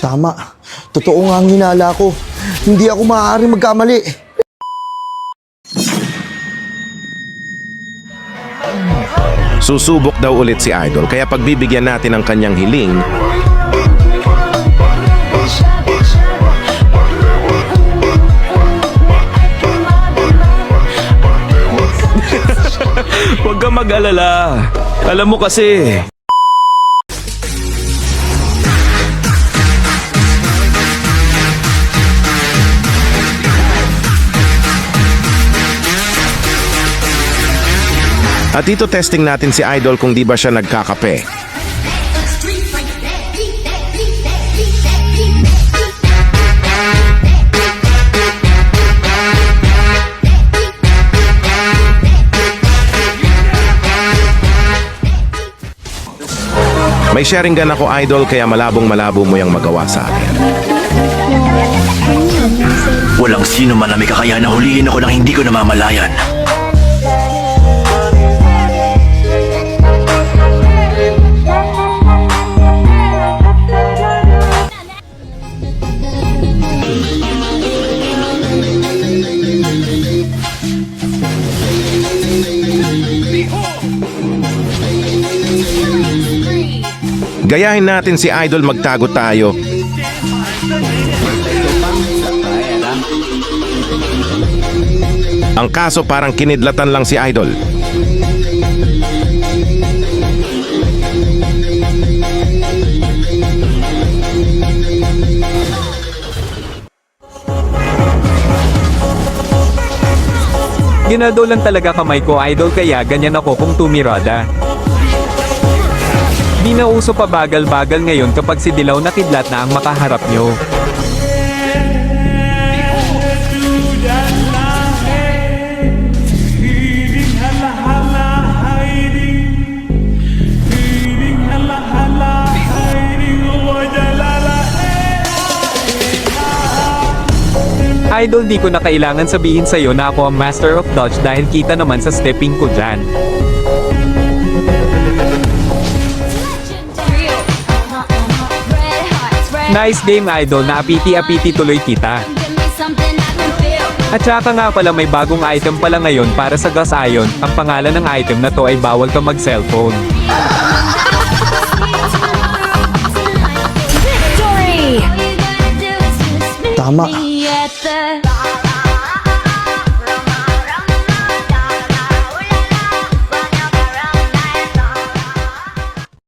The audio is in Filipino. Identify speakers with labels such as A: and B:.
A: Tama. Totoo nga ang hinala ko. Hindi ako maaaring magkamali.
B: Susubok daw ulit si Idol kaya pagbibigyan natin ang kanyang hiling,
C: Huwag kang mag-alala. Alam mo kasi,
B: at dito testing natin si Idol kung di ba siya nagkakape. May sharing gun ako idol kaya malabong malabo mo yung magawa sa akin.
D: Walang sino man na may kakayahan na huliin ako nang hindi ko namamalayan.
B: Gayahin natin si Idol magtago tayo. Ang kaso parang kinidlatan lang si Idol.
E: Ginado lang talaga kamay ko idol kaya ganyan ako kung tumirada. Di na uso pa bagal-bagal ngayon kapag si Dilaw na kidlat na ang makaharap nyo. Idol di ko na kailangan sabihin sa'yo na ako ang master of dodge dahil kita naman sa stepping ko dyan. Nice game idol na apiti-apiti tuloy kita. At saka nga pala may bagong item pala ngayon para sa gas ion. Ang pangalan ng item na to ay bawal ka mag-cellphone.
F: Victory!
A: Tama.